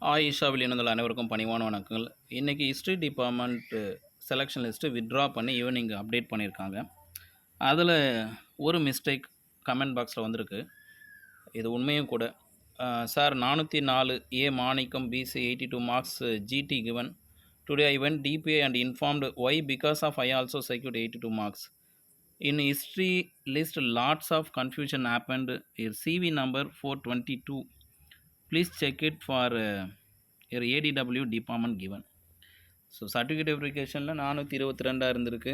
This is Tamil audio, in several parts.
ஆயிஷாவில் இணைந்துள்ள அனைவருக்கும் பணிவான வணக்கங்கள். இன்றைக்கி history department selection list withdraw பண்ணி ஈவினிங் அப்டேட் பண்ணியிருக்காங்க. அதில் ஒரு மிஸ்டேக் கமெண்ட் பாக்ஸில் வந்திருக்கு. இது உண்மையும் கூட. சார் நானூற்றி நாலு A Manickam PC eighty two marks GT given today I went DPI and informed why because of I also secured eighty two marks in history list lots of confusion happened. CV number four twenty two please check it for year ADW department given so certificate வெரிஃபிகேஷனில் நானூற்றி இருபத்தி ரெண்டாக இருந்திருக்கு.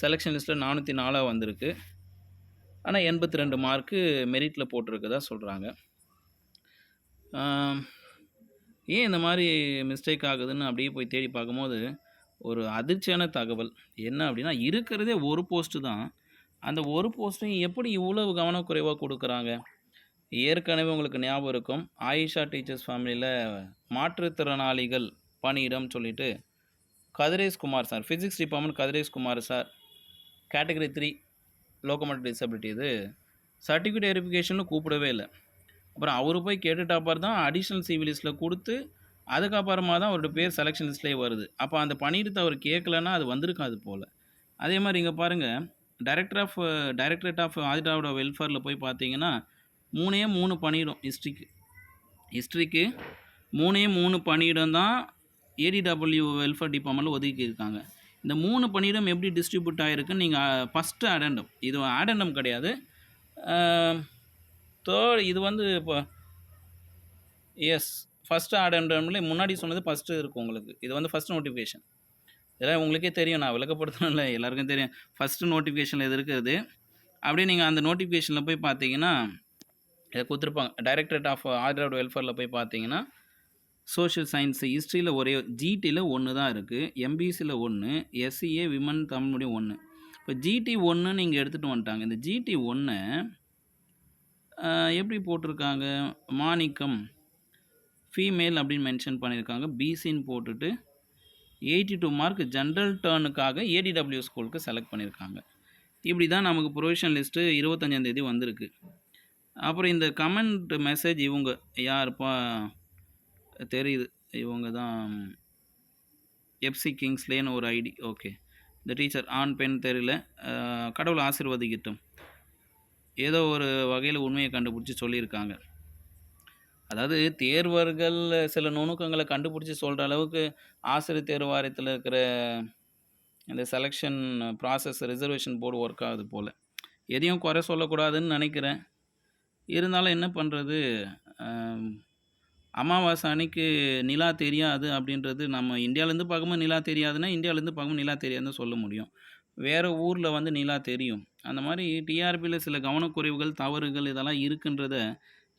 செலெக்ஷன் லிஸ்ட்டில் நானூற்றி நாலாக வந்திருக்கு. ஆனால் எண்பத்தி ரெண்டு மார்க்கு மெரிட்டில் போட்டிருக்கதா சொல்கிறாங்க ஏன் இந்த மாதிரி மிஸ்டேக் ஆகுதுன்னு அப்படியே போய் தேடி பார்க்கும்போது ஒரு அதிர்ச்சியான தகவல். என்ன அப்படின்னா இருக்கிறதே ஒரு போஸ்ட்டு தான். அந்த ஒரு போஸ்ட்டையும் எப்படி இவ்வளவு கவனக்குறைவாக கொடுக்குறாங்க? ஏற்கனவே உங்களுக்கு ஞாபகம் இருக்கும். ஆயிஷா டீச்சர்ஸ் ஃபேமிலியில் மாற்றுத்திறனாளிகள் பணியிடம் சொல்லிட்டு Kathiresh Kumar sir physics department Kathiresh Kumar sir category three locomotive disability இது. சர்டிஃபிகேட் வெரிஃபிகேஷனில் கூப்பிடவே இல்லை. அப்புறம் அவர் போய் கேட்டுட்டாப்பார் தான் அடிஷ்னல் சிவி லிஸ்ட்டில் கொடுத்து அதுக்கப்புறமா தான் அவரோட பேர் செலெக்ஷன் லிஸ்ட்லேயே வருது. அப்போ அந்த பணியிடத்தை அவர் கேட்கலன்னா அது வந்திருக்காது போல். அதே மாதிரி இங்கே பாருங்கள் டைரக்டர் ஆஃப் டைரக்டரேட் ஆஃப் ஆதிடாவோட வெல்ஃபேரில் போய் பார்த்தீங்கன்னா மூணே மூணு பணியிடம் ஹிஸ்ட்ரிக்கு ஹிஸ்ட்ரிக்கு மூணே மூணு பணியிடம் தான் ஏடிடபிள்யூ வெல்ஃபேர் டிபார்ட்மெண்ட்டில் ஒதுக்கியிருக்காங்க இந்த மூணு பணியிடம் எப்படி டிஸ்ட்ரிபியூட் ஆகிருக்குன்னு நீங்கள் ஃபஸ்ட்டு அடெண்டம் இது அடண்டம் கிடையாது. தேர்ட் இது வந்து இப்போ எஸ் ஃபஸ்ட்டு அடண்டம்ல முன்னாடி சொன்னது ஃபஸ்ட்டு இருக்கும் உங்களுக்கு. இது வந்து ஃபஸ்ட் நோட்டிஃபிகேஷன் இதெல்லாம் உங்களுக்கே தெரியும். நான் விளக்கப்படுத்தணும்ல. எல்லாருக்கும் தெரியும். ஃபஸ்ட்டு நோட்டிஃபிகேஷனில் இது இருக்கிறது அப்படியே நீங்கள் அந்த நோட்டிஃபிகேஷனில் போய் பார்த்தீங்கன்னா இதை கொடுத்துருப்பாங்க. டைரக்டரேட் ஆஃப் ஆர்டர் வெல்ஃபேரில் போய் பார்த்தீங்கன்னா சோஷியல் சயின்ஸ் ஹிஸ்ட்ரியில் ஒரே ஜிடியில் ஒன்று தான் இருக்குது எம்பிசியில் ஒன்று எஸ்சிஏ விமன் தமிழ்மொழி ஒன்று இப்போ ஜிடி ஒன்று நீங்கள் எடுத்துகிட்டு வந்துட்டாங்க. இந்த ஜிடி ஒன்று எப்படி போட்டிருக்காங்க? மாணிக்கம் ஃபீமேல் அப்படின்னு மென்ஷன் பண்ணியிருக்காங்க பிசின்னு போட்டுட்டு எயிட்டி டூ மார்க் ஜென்ரல் டேர்னுக்காக ஏடிடபிள்யூ ஸ்கூலுக்கு செலக்ட் பண்ணியிருக்காங்க இப்படி தான் நமக்கு ப்ரொவிஷன் லிஸ்ட்டு இருபத்தஞ்சாந்தேதி வந்திருக்கு. அப்புறம் இந்த கமெண்ட் மெசேஜ் இவங்க யாருப்பா? தெரியுது. இவங்க தான் எஃப்சி கிங்ஸ்லேன்னு ஒரு ஐடி ஓகே இந்த டீச்சர் ஆண் பெண் தெரியல. கடவுள் ஆசீர்வதிக்கட்டும். ஏதோ ஒரு வகையில் உண்மையை கண்டுபிடிச்சி சொல்லியிருக்காங்க. அதாவது தேர்வர்கள் சில நுணுக்கங்களை கண்டுபிடிச்சி சொல்கிற அளவுக்கு ஆசிரியர் தேர்வு வாரியத்தில் இருக்கிற இந்த selection process reservation board work ஆகுது போல். எதையும் குறை சொல்லக்கூடாதுன்னு நினைக்கிறேன். இருந்தாலும் என்ன பண்ணுறது அமாவாசை அன்னைக்கு நிலா தெரியாது அப்படின்றது நம்ம இந்தியாவிலேருந்து பார்க்கும்போது நிலா தெரியாதுன்னா இந்தியாவிலேருந்து பார்க்கும்போது நிலா தெரியாதுன்னு சொல்ல முடியும். வேறு ஊரில் வந்து நிலா தெரியும். அந்த மாதிரி டிஆர்பியில் சில கவனக்குறைவுகள் தவறுகள் இதெல்லாம் இருக்குன்றத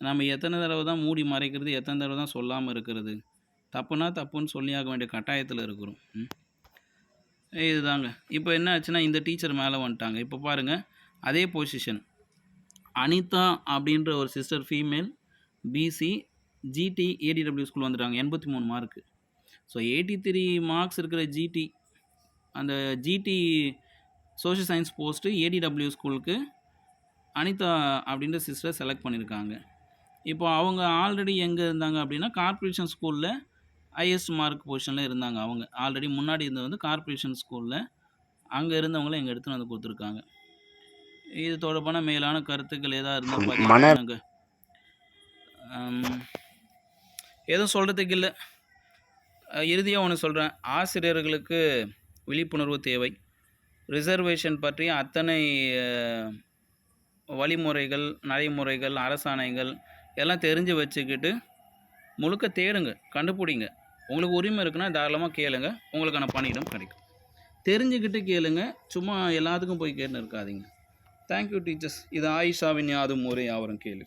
நம்ம எத்தனை தடவை தான் மூடி மறைக்கிறது எத்தனை தடவை தான் சொல்லாமல் இருக்கிறது? தப்புனா தப்புன்னு சொல்லியாக வேண்டிய கட்டாயத்தில் இருக்கிறோம். இதுதாங்க. இப்போ என்ன ஆச்சுன்னா இந்த டீச்சர் மேலே வந்துட்டாங்க. இப்போ பாருங்கள் அதே பொசிஷன் அனிதா அப்படின்ற ஒரு sister female PC GT ADW school வந்துட்டாங்க. எண்பத்தி மூணு mark so eighty three marks இருக்கிற ஜிடி அந்த GT social science post ADW ஸ்கூலுக்கு அனிதா அப்படின்ற சிஸ்டர் செலக்ட் பண்ணியிருக்காங்க இப்போ அவங்க ஆல்ரெடி எங்கே இருந்தாங்க அப்படின்னா கார்ப்ரேஷன் ஸ்கூலில் ஹையஸ்ட் மார்க் பொசிஷனில் இருந்தாங்க அவங்க. ஆல்ரெடி முன்னாடி இருந்தது வந்து கார்ப்ரேஷன் ஸ்கூலில் அங்கே இருந்தவங்கள எங்கள் எடுத்துன்னு வந்து கொடுத்துருக்காங்க. இது தொடர்பான மேலான கருத்துக்கள் ஏதாவது இருந்தால் பார்த்தீங்கன்னா எதுவும் சொல்கிறதுக்கு இல்லை. இறுதியாக ஒன்று சொல்கிறேன் ஆசிரியர்களுக்கு விழிப்புணர்வு தேவை. ரிசர்வேஷன் பற்றிய அத்தனை வழிமுறைகள் நடைமுறைகள் அரசாணைகள் எல்லாம் தெரிஞ்சு வச்சுக்கிட்டு முழுக்க தேடுங்க கண்டுபிடிங்க. உங்களுக்கு உரிமை இருக்குன்னா தாராளமாக கேளுங்க. உங்களுக்கான பணியிடம் கிடைக்கும். தெரிஞ்சுக்கிட்டு கேளுங்க. சும்மா எல்லாத்துக்கும் போய் கேட்டுன்னு இருக்காதீங்க. தேங்க்யூ டீச்சர்ஸ் இது ஆயிஷாவின் யாதும் ஒரே அவரும் கேளு.